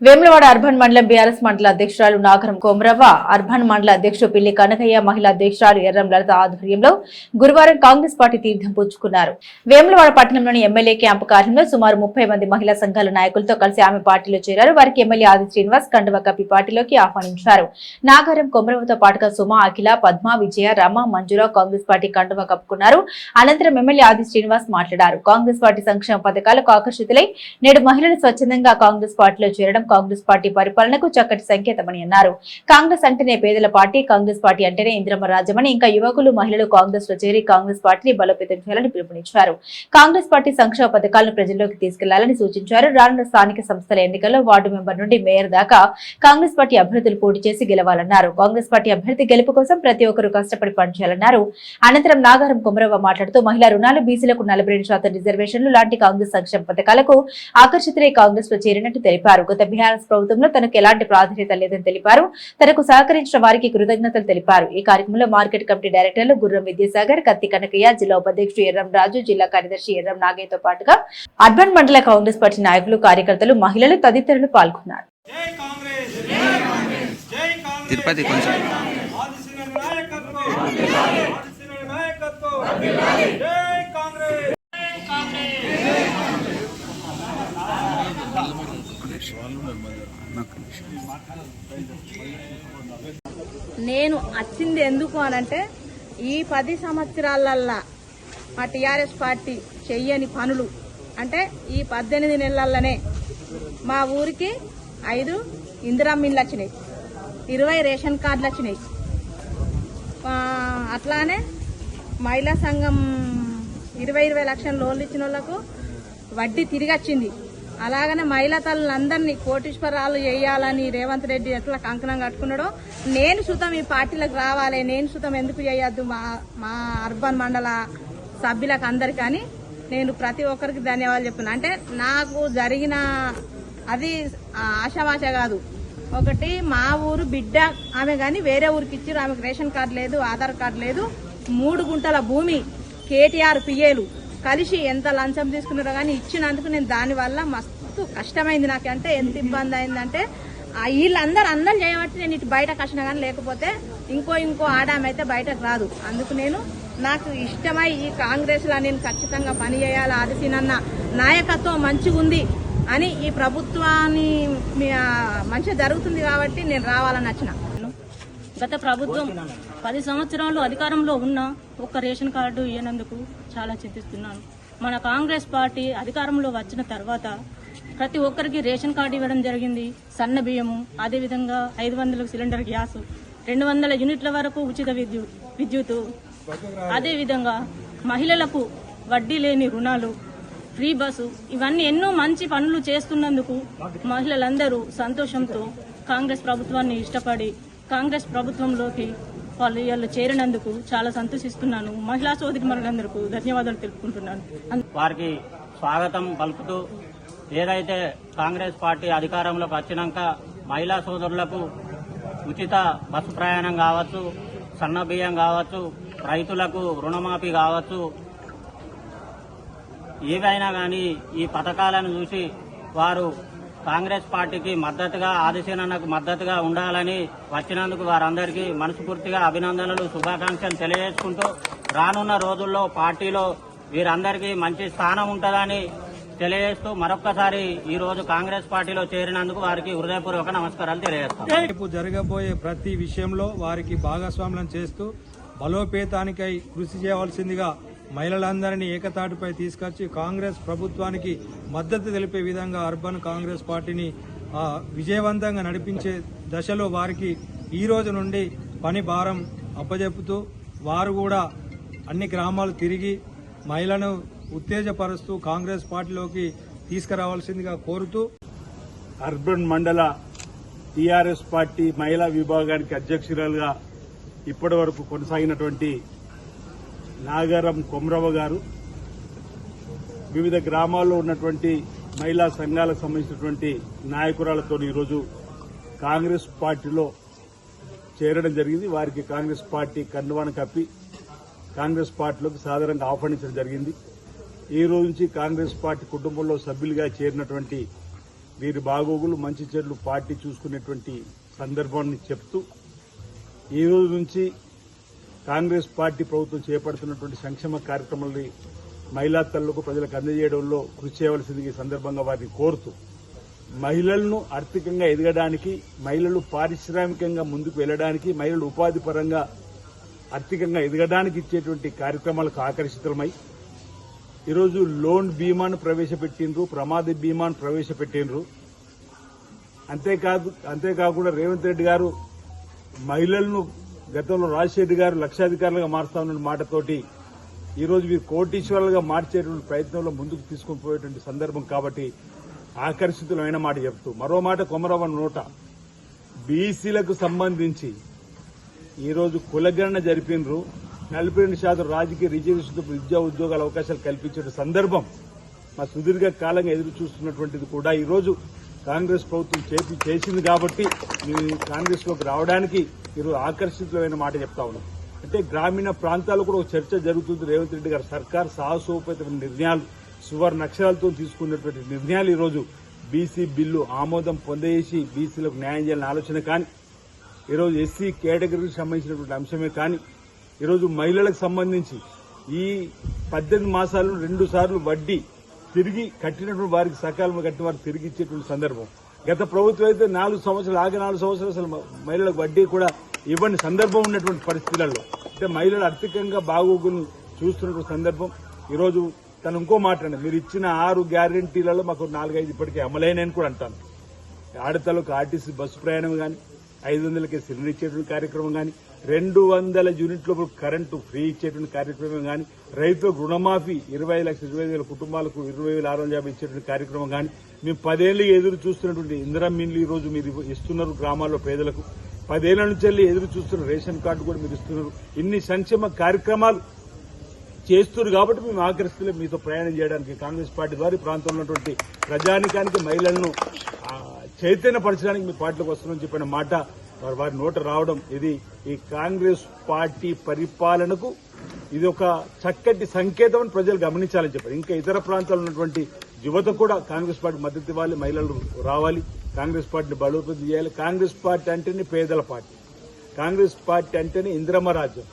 Vemulawada urban మండలం BRS మండల అధ్యక్షురాలు నాగరం కోమరవ్వ అర్బన్ మండల అధ్యక్షుడు పిల్లి కనకయ్య మహిళా అధ్యక్షురాలు ఎర్రం లలిత ఆధ్వర్యంలో గురువారం కాంగ్రెస్ పార్టీ తీర్థం పుచ్చుకున్నారు. వేములవాడ పట్టణంలోని ఎమ్మెల్యే క్యాంపు కార్యంలో సుమారు ముప్పై మంది మహిళా సంఘాల నాయకులతో కలిసి ఆమె పార్టీలో చేరారు. వారికి ఎమ్మెల్యే ఆది శ్రీనివాస్ కండువ కప్పి పార్టీలోకి ఆహ్వానించారు. నాగరం కొమరవ్వతో పాటుగా సుమ అఖిల పద్మ విజయ రమ మంజుల కాంగ్రెస్ పార్టీ కండువ కప్పుకున్నారు. అనంతరం ఎమ్మెల్యే ఆది శ్రీనివాస్ మాట్లాడారు. కాంగ్రెస్ పార్టీ సంక్షేమ పథకాలకు ఆకర్షితులై నేడు మహిళలు స్వచ్ఛందంగా కాంగ్రెస్ పార్టీలో చేరడం కాంగ్రెస్ పార్టీ పరిపాలనకు చక్కటి సంకేతమని అన్నారు. కాంగ్రెస్ అంటేనే పేదల పార్టీ కాంగ్రెస్ పార్టీ అంటేనే ఇంద్రమ రాజ్యమని ఇంకా యువకులు మహిళలు కాంగ్రెస్లో చేరి కాంగ్రెస్ పార్టీని బలోపేతం చేయాలని పిలుపునిచ్చారు. కాంగ్రెస్ పార్టీ సంక్షేమ పథకాలను ప్రజల్లోకి తీసుకెళ్ళాలని సూచించారు. రానున్న స్థానిక సంస్థల ఎన్నికల్లో వార్డు మెంబర్ నుండి మేయర్ దాకా కాంగ్రెస్ పార్టీ అభ్యర్థులు పోటీ చేసి గెలవాలన్నారు. కాంగ్రెస్ పార్టీ అభ్యర్థి గెలుపు కోసం ప్రతి ఒక్కరూ కష్టపడి పనిచేయాలన్నారు. అనంతరం నాగారం కుమరవ్వ మాట్లాడుతూ మహిళా రుణాలు బీసీలకు నలభై రెండు శాతం రిజర్వేషన్లు లాంటి కాంగ్రెస్ సంక్షేమ పథకాలకు ఆకర్షితులై కాంగ్రెస్లో చేరినట్టు తెలిపారు. గత బీఆర్ఎస్ ప్రభుత్వంలో తనకు ఎలాంటి ప్రాధాన్యత లేదని తెలిపారు. తనకు సహకరించిన వారికి కృతజ్ఞతలు తెలిపారు. ఈ కార్యక్రమంలో మార్కెట్ కమిటీ డైరెక్టర్లు గుర్రం విద్యాసాగర్ కత్తి కనకయ్య జిల్లా ఉపాధ్యక్షుడు ఎర్రం రాజు జిల్లా కార్యదర్శి ఎర్రం నాగయ్యతో పాటుగా అర్బన్ మండల కాంగ్రెస్ పార్టీ నాయకులు కార్యకర్తలు మహిళలు తదితరులు పాల్గొన్నారు. జై కాంగ్రెస్! జై కాంగ్రెస్! జై కాంగ్రెస్! తిరుపతి కొంచెం. ఆదిశీల నాయకత్వం! ఆదిశీల నాయకత్వం! జై కాంగ్రెస్! నేను వచ్చింది ఎందుకు అనంటే ఈ పది సంవత్సరాలల్లా మా టీఆర్ఎస్ పార్టీ చెయ్యని పనులు. అంటే ఈ పద్దెనిమిది నెలలనే మా ఊరికి ఐదు ఇందిరామిన్లు వచ్చినాయి. ఇరవై రేషన్ కార్డులు వచ్చినాయి. అట్లానే మహిళా సంఘం ఇరవై ఇరవై లక్షల లోన్లు ఇచ్చిన వాళ్ళకు వడ్డీ తిరిగి వచ్చింది. అలాగనే మహిళా తల్లులందరినీ కోటీశ్వరాలు చేయాలని రేవంత్ రెడ్డి ఎట్లా కంకణం కట్టుకున్నాడో నేను సుతం ఈ పార్టీలకు రావాలి నేను సుతం ఎందుకు చేయొద్దు మా మా అర్బన్ మండల సభ్యులకు అందరికీ అని నేను ప్రతి ఒక్కరికి ధన్యవాదాలు చెప్తున్నా. అంటే నాకు జరిగిన అది ఆశావాశ కాదు. ఒకటి మా ఊరు బిడ్డ ఆమె కానీ వేరే ఊరికి ఇచ్చారు ఆమెకు రేషన్ కార్డు లేదు ఆధార్ కార్డు లేదు. మూడు గుంటల భూమి కేటీఆర్ పిఏలు కలిసి ఎంత లంచం తీసుకున్నారో కానీ ఇచ్చినందుకు నేను దానివల్ల మస్తు కష్టమైంది నాకు అంటే ఎంత ఇబ్బంది అయిందంటే ఆ వీళ్ళందరూ అందరూ చేయబట్టి నేను ఇటు బయట కష్టం కానీ లేకపోతే ఇంకో ఇంకో ఆడామైతే అయితే బయటకు రాదు. అందుకు నేను నాకు ఇష్టమై ఈ కాంగ్రెస్లో నేను ఖచ్చితంగా పని చేయాలి ఆదిశీనన్న నాయకత్వం మంచిగా ఉంది అని ఈ ప్రభుత్వాన్ని మీ- మంచిగా జరుగుతుంది కాబట్టి నేను రావాలని వచ్చిన గత ప్రభుత్వం పది సంవత్సరాలు అధికారంలో ఉన్న ఒక్క రేషన్ కార్డు ఇయ్యనందుకు చాలా చింతిస్తున్నాను. మన కాంగ్రెస్ పార్టీ అధికారంలో వచ్చిన తర్వాత ప్రతి ఒక్కరికి రేషన్ కార్డు ఇవ్వడం జరిగింది. సన్న బియ్యము అదేవిధంగా ఐదు వందల సిలిండర్ గ్యాస్ రెండు వందల యూనిట్ల వరకు ఉచిత విద్యుత్. విద్యుత్ అదేవిధంగా మహిళలకు వడ్డీ లేని రుణాలు ఫ్రీ బస్సు ఇవన్నీ ఎన్నో మంచి పనులు చేస్తున్నందుకు మహిళలందరూ సంతోషంతో కాంగ్రెస్ ప్రభుత్వాన్ని ఇష్టపడి కాంగ్రెస్ ప్రభుత్వంలోకి వాళ్ళు వీళ్ళు చేరినందుకు చాలా సంతోషిస్తున్నాను. మహిళా సోదరి మనులందరికీ ధన్యవాదాలు తెలుపుకుంటున్నాను. వారికి స్వాగతం పలుకుతూ ఏదైతే కాంగ్రెస్ పార్టీ అధికారంలోకి వచ్చినాక మహిళా సోదరులకు ఉచిత బస్సు ప్రయాణం కావచ్చు సన్న బియ్యం కావచ్చు రైతులకు రుణమాఫీ కావచ్చు ఏవైనా కానీ ఈ పథకాలను చూసి వారు కాంగ్రెస్ పార్టీకి మద్దతుగా ఆదిశీనకు మద్దతుగా ఉండాలని వచ్చినందుకు వారందరికీ మనస్ఫూర్తిగా అభినందనలు శుభాకాంక్షలు తెలియజేసుకుంటూ రానున్న రోజుల్లో పార్టీలో వీరందరికీ మంచి స్థానం ఉంటుందని తెలియజేస్తూ మరొక్కసారి ఈ రోజు కాంగ్రెస్ పార్టీలో చేరినందుకు వారికి హృదయపూర్వక నమస్కారాలు తెలియజేస్తాం. రేపు జరగబోయే ప్రతి విషయంలో వారికి భాగస్వామ్యం చేస్తూ బలోపేతానికై కృషి చేయవలసిందిగా మహిళలందరినీ ఏకతాటిపై తీసుకొచ్చి కాంగ్రెస్ ప్రభుత్వానికి మద్దతు తెలిపే విధంగా అర్బన్ కాంగ్రెస్ పార్టీని విజయవంతంగా నడిపించే దశలో వారికి ఈ రోజు నుండి పని భారం అప్పజెపుతూ వారు కూడా అన్ని గ్రామాలు తిరిగి మహిళను ఉత్తేజపరుస్తూ కాంగ్రెస్ పార్టీలోకి తీసుకురావాల్సిందిగా కోరుతూ అర్బన్ మండల టీఆర్ఎస్ పార్టీ మహిళా విభాగానికి అధ్యక్షురాలుగా ఇప్పటి వరకు కొనసాగినటువంటి నాగారం కొమ్రవ గారు వివిధ గ్రామాల్లో ఉన్నటువంటి మహిళా సంఘాలకు సంబంధించినటువంటి నాయకురాలతో ఈరోజు కాంగ్రెస్ పార్టీలో చేరడం జరిగింది. వారికి కాంగ్రెస్ పార్టీ కండువాను కప్పి కాంగ్రెస్ పార్టీలోకి సాధారణంగా ఆహ్వానించడం జరిగింది. ఈ రోజు నుంచి కాంగ్రెస్ పార్టీ కుటుంబంలో సభ్యులుగా చేరినటువంటి వీరి బాగోగులు మంచి చెడులు పార్టీ చూసుకునేటువంటి సందర్భాన్ని చెప్తూ ఈ రోజు నుంచి కాంగ్రెస్ పార్టీ ప్రభుత్వం చేపడుతున్నటువంటి సంక్షేమ కార్యక్రమాలని మహిళా తల్లులకు ప్రజలకు అందజేయడంలో కృషి చేయవలసింది ఈ సందర్భంగా వారిని కోరుతూ మహిళలను ఆర్థికంగా ఎదగడానికి మహిళలు పారిశ్రామికంగా ముందుకు వెళ్ళడానికి మహిళలు ఉపాధి పరంగా ఆర్థికంగా ఎదగడానికి ఇచ్చేటువంటి కార్యక్రమాలకు ఆకర్షితమై ఈరోజు లోన్ బీమాను ప్రవేశపెట్టిండ్రు ప్రమాద బీమాను ప్రవేశపెట్టిండ్రు. అంతేకాదు అంతేకాకుండా రేవంత్ రెడ్డి గారు మహిళలను గతంలో రాజశేఖర్ గారు లక్షాధికారులుగా మారుస్తామన్న మాటతోటి ఈరోజు వీరు కోటీశ్వరులుగా మార్చేటువంటి ప్రయత్నంలో ముందుకు తీసుకొని పోయేటువంటి సందర్భం కాబట్టి ఆకర్షితులమైన మాట చెప్తూ మరో మాట కొమరవ నోట. బీసీలకు సంబంధించి ఈరోజు కులగణన జరిపినరు నలభై రెండు శాతం రాజకీయ రిజర్వేషన్ విద్యా ఉద్యోగాల అవకాశాలు కల్పించిన సందర్భం మా సుదీర్ఘ కాలంగా ఎదురు చూస్తున్నటువంటిది కూడా ఈ రోజు కాంగ్రెస్ ప్రభుత్వం చేపి చేసింది కాబట్టి మేము కాంగ్రెస్లోకి రావడానికి ఈరోజు ఆకర్షితులమైన మాట చెప్తా ఉన్నాం. అంటే గ్రామీణ ప్రాంతాల్లో కూడా ఒక చర్చ జరుగుతుంది. రేవంత్ రెడ్డి గారు సర్కార్ సాహసోపేతమైన నిర్ణయాలు సువర్ణ అక్షరాలతో తీసుకున్నటువంటి నిర్ణయాలు ఈ రోజు బీసీ బిల్లు ఆమోదం పొందేసి బీసీలకు న్యాయం చేయాలని ఆలోచన కానీ ఈరోజు ఎస్సీ కేటగిరీకి సంబంధించినటువంటి అంశమే కానీ ఈరోజు మహిళలకు సంబంధించి ఈ పద్దెనిమిది మాసాలు రెండు సార్లు వడ్డీ తిరిగి కట్టినటువంటి వారికి సకాలంలో కట్టిన వారికి తిరిగి ఇచ్చేటువంటి సందర్భం. గత ప్రభుత్వం అయితే నాలుగు సంవత్సరాలు ఆగి నాలుగు సంవత్సరాలు అసలు మహిళలకు వడ్డీ కూడా ఇవ్వని సందర్భం ఉన్నటువంటి పరిస్థితులలో. అంటే మహిళలు ఆర్థికంగా బాగోగులు చూస్తున్నటువంటి సందర్భం. ఈరోజు తను ఇంకో మాట మీరు ఇచ్చిన ఆరు గ్యారంటీలలో మాకు నాలుగైదు ఇప్పటికే అమలైనని కూడా అంటాను. ఆడతలకు ఆర్టీసీ బస్సు ప్రయాణం కానీ ఐదు వందలకి సిలిండర్ ఇచ్చేటువంటి కార్యక్రమం కానీ రెండు వందల యూనిట్ల కరెంటు ఫ్రీ ఇచ్చేటువంటి కార్యక్రమం కానీ రైతులకు రుణమాఫీ ఇరవై లక్షల ఇరవై వేల కుటుంబాలకు ఇరవై వేల ఆరు వందల యాభై ఇచ్చేటువంటి కార్యక్రమం కానీ మేము పదేళ్ళు ఎదురు చూస్తున్నటువంటి ఇందిరా మిన్లు రోజు మీరు ఇస్తున్నారు గ్రామాల్లో పేదలకు. పదేళ్ళ నుంచి వెళ్ళి ఎదురు చూస్తున్న రేషన్ కార్డు కూడా మీరు ఇస్తున్నారు. ఇన్ని సంక్షేమ కార్యక్రమాలు చేస్తున్నారు కాబట్టి మేము ఆకరిస్తులే మీతో ప్రయాణం చేయడానికి. కాంగ్రెస్ పార్టీ ద్వారా ప్రాంతంలో ఉన్నటువంటి ప్రజానికానికి మహిళలను చైతన్యపరచడానికి మీ పార్టీలకు వస్తున్నామని చెప్పిన మాట వారి వారి నోట రావడం ఇది ఈ కాంగ్రెస్ పార్టీ పరిపాలనకు ఇది ఒక చక్కటి సంకేతం అని ప్రజలు గమనించాలని చెప్పారు. ఇంకా ఇతర ప్రాంతాల్లో ఉన్నటువంటి యువత కూడా కాంగ్రెస్ పార్టీ మద్దతు ఇవ్వాలి మహిళలు రావాలి కాంగ్రెస్ పార్టీని బలోపేతం చేయాలి. కాంగ్రెస్ పార్టీ అంటేనే పేదల పార్టీ. కాంగ్రెస్ పార్టీ అంటేనే ఇంద్రమ రాజ్యం.